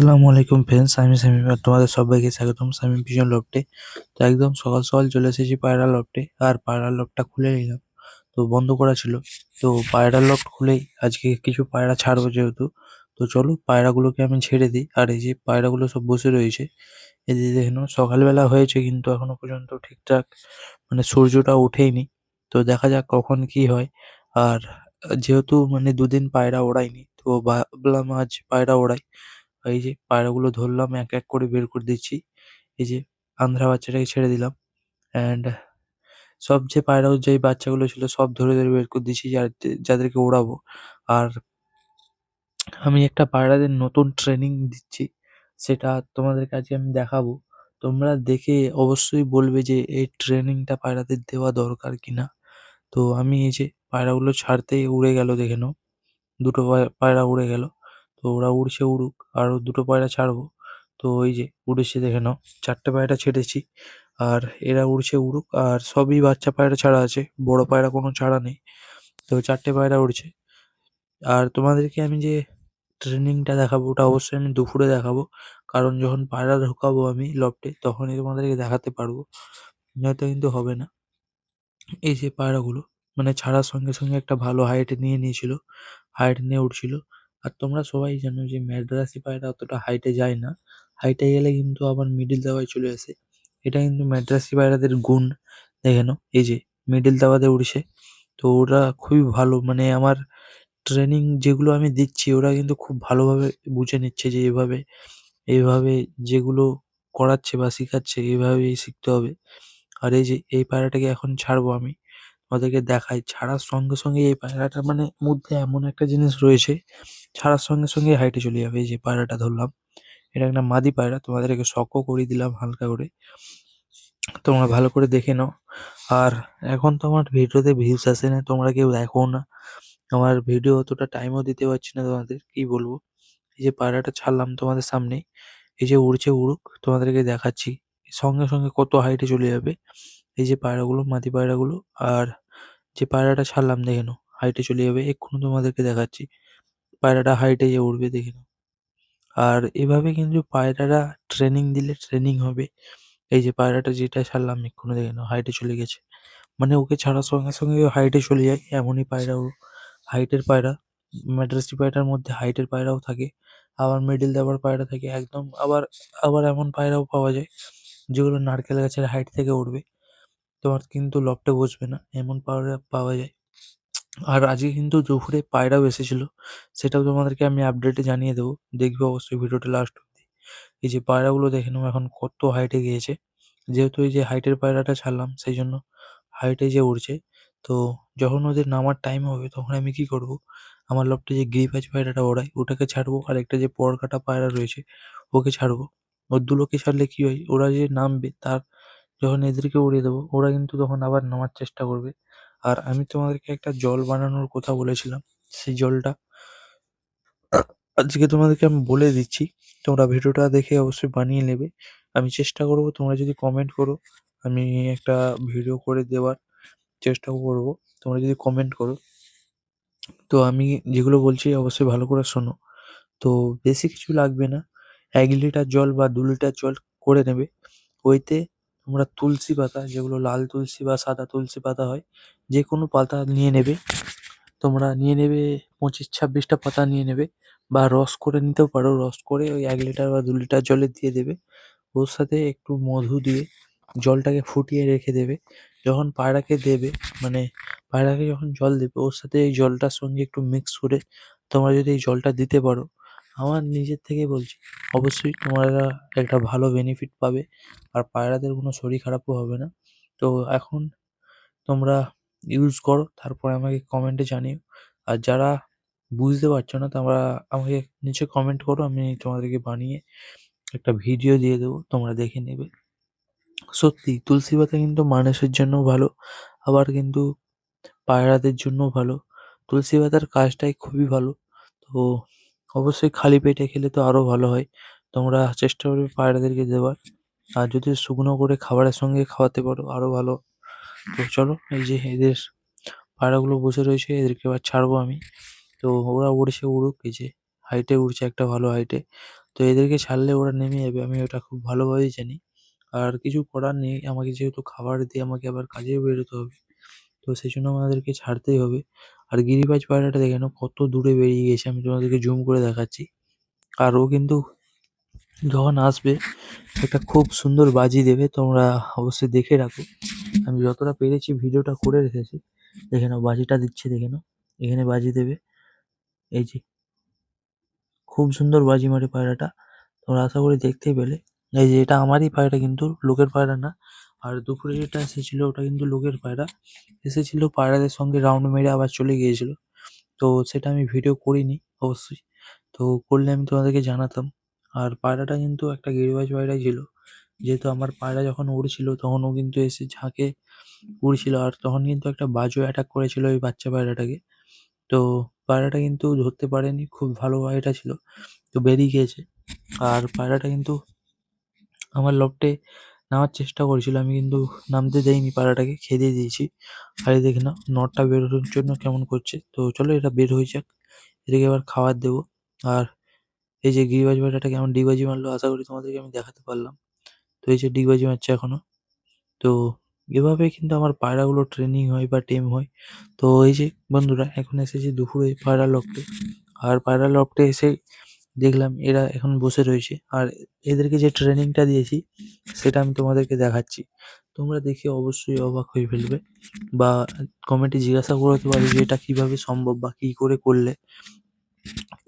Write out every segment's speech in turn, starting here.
আসসালামু আলাইকুম ফ্রেন্ডস আমি আর তোমাদের সবাইকে স্বাগতম। শামীম পিজন লফটে তো একদম সকাল সকাল চলে এসেছি পায়রা লফটে আর পায়রা লফটটা খুলে নিলাম। তো বন্ধ করা ছিল। তো পায়রা লফট খুলেই আজকে কিছু পায়রা ছাড়বো যেহেতু। তো চলো পায়রাগুলোকে আমি ছেড়ে দিই। আর এই যে পায়রাগুলো সব বসে রয়েছে, এই যে দেখে নাও, সকালবেলা হয়েছে কিন্তু এখনও পর্যন্ত ঠিকঠাক মানে সূর্যটা ওঠেইনি। তো দেখা যাক কখন কি হয়। আর যেহেতু মানে দুদিন পায়রা ওড়াইনি, তো ভাবলাম আজ পায়রা ওড়াই। এই যে পায়রাগুলো ধরলাম, এক এক করে বের করে দিচ্ছি। এই যে আন্ধ্রা বাচ্চাটাকে ছেড়ে দিলাম। অ্যান্ড সব যে পায়রা যে বাচ্চাগুলো ছিল সব ধরে ধরে বের করে দিচ্ছি যাদের যাদেরকে ওড়াবো। আর আমি একটা পায়রাদের নতুন ট্রেনিং দিচ্ছি, সেটা তোমাদের কাছে আমি দেখাবো। তোমরা দেখে অবশ্যই বলবে যে এই ট্রেনিংটা পায়রাদের দেওয়া দরকার কিনা। তো আমি এই যে পায়রাগুলো ছাড়তেই উড়ে গেল, দেখে নাও। দুটো পায়- পায়রা উড়ে গেল। তো ওরা উড়ছে উড়ুক, আরও দুটো পায়রা ছাড়বো। তো ওই যে উড়েছে, দেখে নাও, চারটে পায়রা ছেড়েছি। আর এরা উড়ছে উড়ুক, আর সবই বাচ্চা পায়রা ছাড়া আছে, বড় পায়রা কোনো ছাড়া নেই। তো চারটে পায়রা উড়ছে। আর তোমাদেরকে আমি যে ট্রেনিংটা দেখাবো, ওটা অবশ্যই আমি দুপুরে দেখাবো। কারণ যখন পায়রা ঢোকাবো আমি লফটে, তখনই তোমাদেরকে দেখাতে পারব। নয়তো কিন্তু হবে না। এই যে পায়রাগুলো মানে ছাড়ার সঙ্গে সঙ্গে একটা ভালো হাইট নিয়ে নিয়েছিল। হাইট নিয়ে উঠছিল আর তোমরা সবাই জানো যে ম্যাড্রাসি পায়রা অতটা হাইটে যায় না। হাইটে গেলে কিন্তু আবার মিডিল দাওয়ায় চলে আসে। এটা কিন্তু ম্যাড্রাসি পায়রাদের গুণ। দেখে নাও, এই যে মিডিল দাওয়াতে উড়ছে তো ওরা খুবই ভালো মানে আমার ট্রেনিং যেগুলো আমি দিচ্ছি, ওরা কিন্তু খুব ভালোভাবে বুঝে নিচ্ছে যে এভাবে এইভাবে যেগুলো করাচ্ছে বা শেখাচ্ছে, এভাবেই শিখতে হবে। আর এই যে, এই পায়রাটাকে এখন ছাড়বো আমি। ওদেরকে দেখাই ছাড়ার সঙ্গে সঙ্গে এই পায়রাটার মানে মধ্যে এমন একটা জিনিস রয়েছে, ছাড়ার সঙ্গে সঙ্গে হাইটে চলে যাবে। এই যে পায়রাটা ধরলাম, এটা একটা মাদি পায়রা, তোমাদেরকে শখও করিয়ে দিলাম হালকা করে। তোমরা ভালো করে দেখে নাও। আর এখন তো আমার ভিডিওতে ভিউজ আসে না, তোমরা কেউ দেখো না। আমার ভিডিও অতটা টাইমও দিতে পারছি না তোমাদের, কি বলব? এই যে পায়রাটা ছাড়লাম তোমাদের সামনে, এই যে উড়ছে উড়ুক, তোমাদেরকে দেখাচ্ছি। সঙ্গে সঙ্গে কত হাইটে চলে যাবে, এই যে পায়রাগুলো, মাদি পায়রাগুলো। আর যে পায়রাটা ছাড়লাম, দেখে নাও। হাইটে চলে যাবে, এক্ষুনি তোমাদেরকে দেখাচ্ছি। পায়রাটা হাইটে যে উড়বে, দেখে নাও। আর এভাবে কিন্তু পায়রারা ট্রেনিং দিলে ট্রেনিং হবে। এই যে পায়রাটা যেটা ছাড়লাম, এক্ষুনি দেখে নাও হাইটে চলে গেছে। মানে ওকে ছাড়ার সঙ্গে সঙ্গে হাইটে চলে যায়, এমনই পায়রা ও হাইটের পায়রা। ম্যাড্রাসি পায়রার মধ্যে হাইটের পায়রাও থাকে। আবার মিডিল দেওয়ার পায়রা থাকে, একদম। আবার আবার এমন পায়রাও পাওয়া যায়, যেগুলো নারকেল গাছের হাইট থেকে উড়বে। তোমার কিন্তু লফটে বসবে না, এমন পায়রা পাওয়া যায়। আর আজকে কিন্তু দুপুরে পায়রাও এসেছিল, সেটাও তোমাদেরকে আমি আপডেটে জানিয়ে দেবো, দেখবে অবশ্যই ভিডিওটা লাস্ট অব্দি এই যে পায়রাগুলো দেখে নাও, এখন কত হাইটে গিয়েছে। যেহেতু এই যে হাইটের পায়রাটা ছাড়লাম, সেই জন্য হাইটে যে উড়ছে, তো যখন ওদের নামার টাইম হবে, তখন আমি কি করব? আমার লফটে যে গিরিবাজ পায়রাটা ওড়াই ওটাকে ছাড়বো, আর একটা যে পর কাটা পায়রা রয়েছে, ওকে ছাড়বো। ও দুলোকে ছাড়লে কি হয়? ওরা যে নামবে, তার যখন এদেরকে উড়িয়ে দেবো, ওরা কিন্তু তখন আবার নামার চেষ্টা করবে। আর আমি তোমাদেরকে একটা জল বানানোর কথা বলেছিলাম, সেই জলটা আজকে তোমাদেরকে আমি বলে দিচ্ছি। তোমরা ভিডিওটা দেখে অবশ্যই বানিয়ে নেবে। আমি চেষ্টা করব, তোমরা যদি কমেন্ট করো, আমি একটা ভিডিও করে দেওয়ার চেষ্টা করব। তোমরা যদি কমেন্ট করো, তো আমি যেগুলো বলছি অবশ্যই ভালো করে শোনো। তো বেশি কিছু লাগবে না। এক লিটার জল বা দু লিটার জল করে নেবে। ওইতে তোমরা তুলসী পাতা, যেগুলো লাল তুলসী বা সাদা তুলসী পাতা হয় যে কোনো পাতা নিয়ে নেবে। তোমরা নিয়ে নেবে, পঁচিশ ছাব্বিশটা পাতা নিয়ে নেবে বা রস করে নিতেও পারো। রস করে ওই এক লিটার বা দু লিটার জলে দিয়ে দেবে। ওর সাথে একটু মধু দিয়ে জলটাকে ফুটিয়ে রেখে দেবে। যখন পায়রাকে দেবে মানে পায়রাকে যখন জল দেবে, ওর সাথে এই জলটার সঙ্গে একটু মিক্স করে তোমরা যদি এই জলটা দিতে পারো আমার নিজের থেকে বলছি। অবশ্যই তোমরা একটা ভালো বেনিফিট পাবে। আর পায়রাদের কোনো শরীর খারাপও হবে না। তো এখন তোমরা ইউজ করো, তারপরে আমাকে কমেন্টে জানিও। আর যারা বুঝতে পারছ না, তোমরা আমাকে নিচে কমেন্ট করো, আমি তোমাদেরকে বানিয়ে একটা ভিডিও দিয়ে দেবো, তোমরা দেখে নেবে। সত্যি, তুলসী পাতা কিন্তু মানুষের জন্যও ভালো, আবার কিন্তু পায়রাদের জন্যও ভালো। তুলসী পাতার কাজটাই খুবই ভালো। তো অবশ্যই খালি পেটে খেলে তো আরও ভালো হয়। তোমরা চেষ্টা করবে পায়রাদেরকে দেওয়ার আর যদি শুকনো করে খাবারের সঙ্গে খাওয়াতে পারো আরও ভালো। তো চলো, এই যে এদের পায়রাগুলো বসে রয়েছে, এদেরকে এবার ছাড়বো আমি। তো ওরা উড়ছে উড়ুক, এই যে হাইটে উড়ছে একটা ভালো হাইটে। তো এদেরকে ছাড়লে ওরা নেমে যাবে, আমি ওটা খুব ভালোভাবেই জানি। আর কিছু করার নেই, আমাকে যেহেতু খাবার দিয়ে আমাকে আবার কাজেও বেরোতে হবে। তো সেই জন্য আমাদেরকে ছাড়তেই হবে। আর গিরিবাজ পায়রাটা দেখে কত দূরে বেরিয়ে গেছে। আমি তোমাদেরকে জুম করে দেখাচ্ছি। আর ও কিন্তু যখন আসবে, একটা খুব সুন্দর বাজি দেবে, তোমরা অবশ্যই দেখে রাখো। আমি যতটা পেরেছি ভিডিওটা করে রেখেছি। দেখে নাও, বাজিটা দিচ্ছে, দেখে নাও। এখানে বাজি দেবে। এই যে, খুব সুন্দর বাজি মারে পায়রাটা। তোমরা আশা করি দেখতেই পেলে। এই যে, এটা আমারই পায়রা কিন্তু, লোকের পায়রা না। আর দুপুরে যেটা এসেছিল, ওটা কিন্তু লোকের পায়রা। এসেছিল পায়রাদের সঙ্গে রাউন্ড মেরে আবার চলে গিয়েছিল। তো সেটা আমি ভিডিও করিনি, অবশ্যই। তো করলে আমি তোমাদেরকে জানাতাম। আর পায়রাটা কিন্তু একটা গিরিবাজ পায়রাই ছিল। যেহেতু আমার পায়রা যখন উড়ছিল, তখন ও কিন্তু এসে ঝাঁকে উড়ছিল। আর তখন কিন্তু একটা বাজও অ্যাটাক করেছিল ওই বাচ্চা পায়রাটাকে। তো পায়রাটা কিন্তু ধরতে পারেনি, খুব ভালো পায়রাটা ছিল। তো বেরিয়ে গিয়েছে। আর পায়রাটা কিন্তু আমার লফটে নামার চেষ্টা করেছিল। আমি কিন্তু নামতে দেইনি পায়রাটাকে খেতে দিয়েছি। আর দেখি না, নটটা বেরোনোর জন্য কেমন করছে? তো চলো এটা বের হয়ে যাক এদেরকে এবার খাবার দেবো। আর এই যে গিরিবাজ পায়রাটা কেমন ডিগবাজি মারলো, আশা করি তোমাদেরকে আমি দেখাতে পারলাম। তো এই যে ডিগবাজি মারছে এখনও। তো এভাবে কিন্তু আমার পায়রাগুলো ট্রেনিং হয় বা টেম হয়। তো এই যে বন্ধুরা, এখন এসেছি দুপুরে পায়রা লফটে আর পায়রা লফটে এসে দেখলাম এরা এখন বসে রয়েছে। আর এদেরকে যে ট্রেনিংটা দিয়েছি, সেটা আমি তোমাদেরকে দেখাচ্ছি। তোমরা দেখে অবশ্যই অবাক হয়ে ফেলবে বা কমেন্টে জিজ্ঞাসা করতে পারো যে এটা কীভাবে সম্ভব বা কি করে করলে।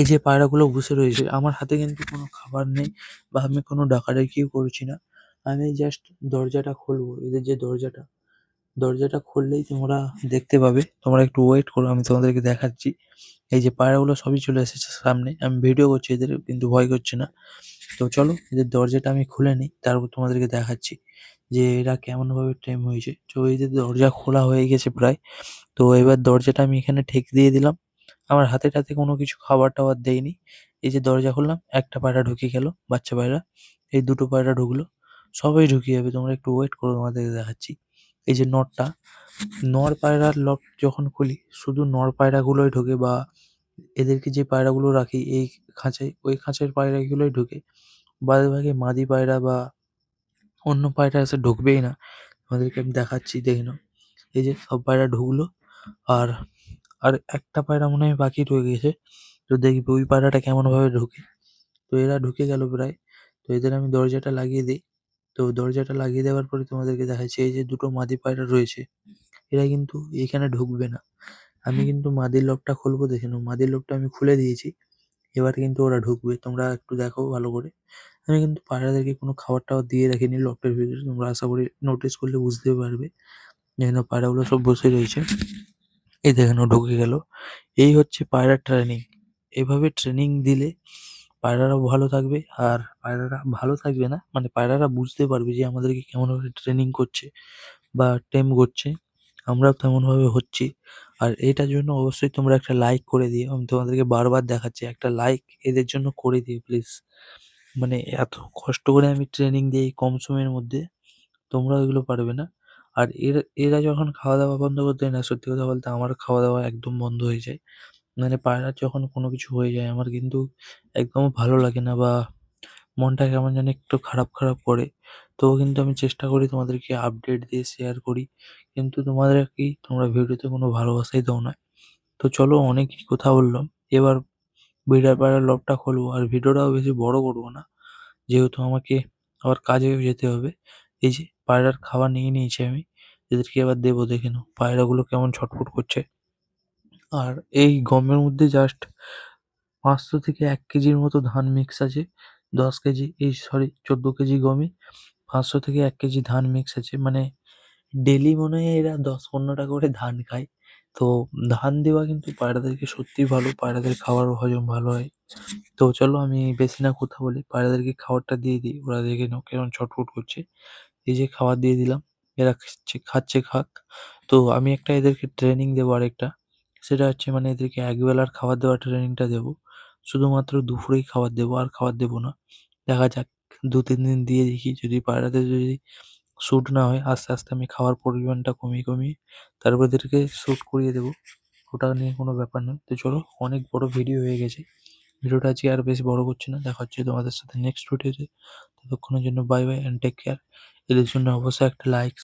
এই যে পায়রাগুলো বসে রয়েছে, আমার হাতে কিন্তু কোনো খাবার নেই বা আমি কোনো ডাকাডাকিও করছি না। আমি জাস্ট দরজাটা খুলবো। এদের যে দরজাটা দরজাটা খুললেই তোমরা দেখতে পাবে। তোমরা একটু ওয়েট করো, আমি তোমাদেরকে দেখাচ্ছি। এই যে পায়রাগুলো সবই চলে এসেছে সামনে। আমি ভিডিও করছি, এদের কিন্তু ভয় করছে না। তো চলো, এদের দরজাটা আমি খুলে নিই, তারপর তোমাদেরকে দেখাচ্ছি যে এরা কেমন ভাবে টেম হয়েছে। তো এই যে দরজা খোলা হয়ে গেছে প্রায়, তো এবার দরজাটা আমি এখানে ঠেক দিয়ে দিলাম। আমার হাতে টাতে কোনো কিছু খাবার টাবার দেইনি এই যে দরজা খুললাম, একটা পায়রা ঢুকে গেল, বাচ্চা পায়রা। এই দুটো পায়রা ঢুকলো, সবাই ঢুকে যাবে, তোমরা একটু ওয়েট করো, তোমাদেরকে দেখাচ্ছি। এই যে নটটা, নর পায়রার লক যখন খুলি, শুধু নর পায়রাগুলোই ঢোকে বা এদেরকে যে পায়রাগুলো রাখি, এই খাঁচায়, ওই খাঁচার পায়রাগুলোই ঢোকে। বাদবাকি মাদি পায়রা বা অন্য পায়রা এসে ঢুকবেই না। তোমাদেরকে আমি দেখাচ্ছি, দেখে নাও। এই যে সব পায়রা ঢুকলো, আর আর একটা পায়রা মনে হয় বাকি রয়ে গেছে। তো দেখবি ওই পায়রাটা কেমনভাবে ঢুকে। তো এরা ঢুকে গেল প্রায়। তো এদের আমি দরজাটা লাগিয়ে দিই। তো দরজাটা লাগিয়ে দেওয়ার পরে তোমাদেরকে দেখাচ্ছি এই যে দুটো মাদি পায়রা রয়েছে এরা কিন্তু এখানে ঢুকবে না। আমি কিন্তু মাদির লকটা খুলবো দেখে নাও মাদির লকটা আমি খুলে দিয়েছি এবার কিন্তু ওরা ঢুকবে তোমরা একটু দেখো ভালো করে। আমি কিন্তু পায়রাদেরকে কোনো খাবার টাবার দিয়ে রাখিনি লকটার ভিতরে তোমরা আশা করি নোটিস করলে বুঝতে পারবে। যেন পায়রাগুলো সব বসে রয়েছে। এই দেখে নাও ঢুকে গেল। এই হচ্ছে পায়রা ট্রেনিং এভাবে ট্রেনিং দিলে পায়রারাও ভালো থাকবে আর পায়রারা ভালো থাকবে না মানে পায়রারা বুঝতে পারবে যে আমাদেরকে কেমনভাবে ট্রেনিং করছে বা টেম করছে, আমরাও তেমনভাবে হচ্ছি। আর এটার জন্য অবশ্যই তোমরা একটা লাইক করে দিও, আমি তোমাদেরকে বারবার দেখাচ্ছি, একটা লাইক এদের জন্য করে দিও প্লিজ মানে এত কষ্ট করে আমি ট্রেনিং দিই কম সময়ের মধ্যে, তোমরা এগুলো পারবে না। আর এরা এরা যখন খাওয়া দাওয়া বন্ধ করতে না, সত্যি কথা বলতে আমার খাওয়া দাওয়া একদম বন্ধ হয়ে যায়। মানে পায়রার যখন কোনো কিছু হয়ে যায়, আমার কিন্তু একদম ভালো লাগে না বা মনটা কেমন যেন একটু খারাপ খারাপ করে। তবুও কিন্তু আমি চেষ্টা করি তোমাদেরকে আপডেট দিয়ে শেয়ার করি। কিন্তু তোমাদের কি, তোমরা ভিডিওতে কোনো ভালোবাসাই দাও না। তো চলো অনেকই কথা বললাম। এবার বিড়াল পায়রার লকটা খুলবো আর ভিডিওটাও বেশি বড় করব না। যেহেতু আমাকে আবার কাজেও যেতে হবে। এই যে পায়রার খাবার নিয়ে নিয়েছি আমি। এদেরকে এবার দেবো দেখে নাও। পায়রাগুলো কেমন ছটফট করছে। আর এই গমের মধ্যে জাস্ট পাঁচশো থেকে এক কেজির মতো ধান মিক্স আছে। দশ কেজি, এই সরি চোদ্দ কেজি গমে পাঁচশো থেকে এক কেজি ধান মিক্স আছে। মানে ডেলি মনে হয় এরা দশ পনেরোটা করে ধান খায়। তো ধান দেওয়া কিন্তু পায়রাদেরকে সত্যিই ভালো, পায়রাদের খাবার হজম ভালো হয়। তো চলো আমি বেশি না কথা বলি পায়রাদেরকে খাবারটা দিয়ে দিই। ওরা দেখে নাও কেমন ছটফট করছে। এই যে খাবার দিয়ে দিলাম, এরা খাচ্ছে খাচ্ছে, খাক। তো আমি একটা এদেরকে ট্রেনিং দেবো আরেকটা। সেটা হচ্ছে মানে এদেরকে একবেলার খাবার দেওয়ার ট্রেনিংটা দেবো। শুধুমাত্র দুপুরেই খাবার দেবো, আর খাবার দেবো না। দেখা যাক, দু, তিন দিন দিয়ে দেখি, যদি পায়রাদের যদি স্যুট না হয়, আস্তে আস্তে আমি খাওয়ার পরিমাণটা কমিয়ে কমিয়ে তারপর এদেরকে স্যুট করিয়ে দেবো। ওটা নিয়ে কোনো ব্যাপার নয়। তো চলো, অনেক বড় ভিডিও হয়ে গেছে। ভিডিওটা আজকে আর বেশি বড় করছি না। দেখা হচ্ছে তোমাদের সাথে নেক্সট ভিডিওতে ততক্ষণের জন্য bye bye and take care এদের জন্য অবশ্যই একটা লাইক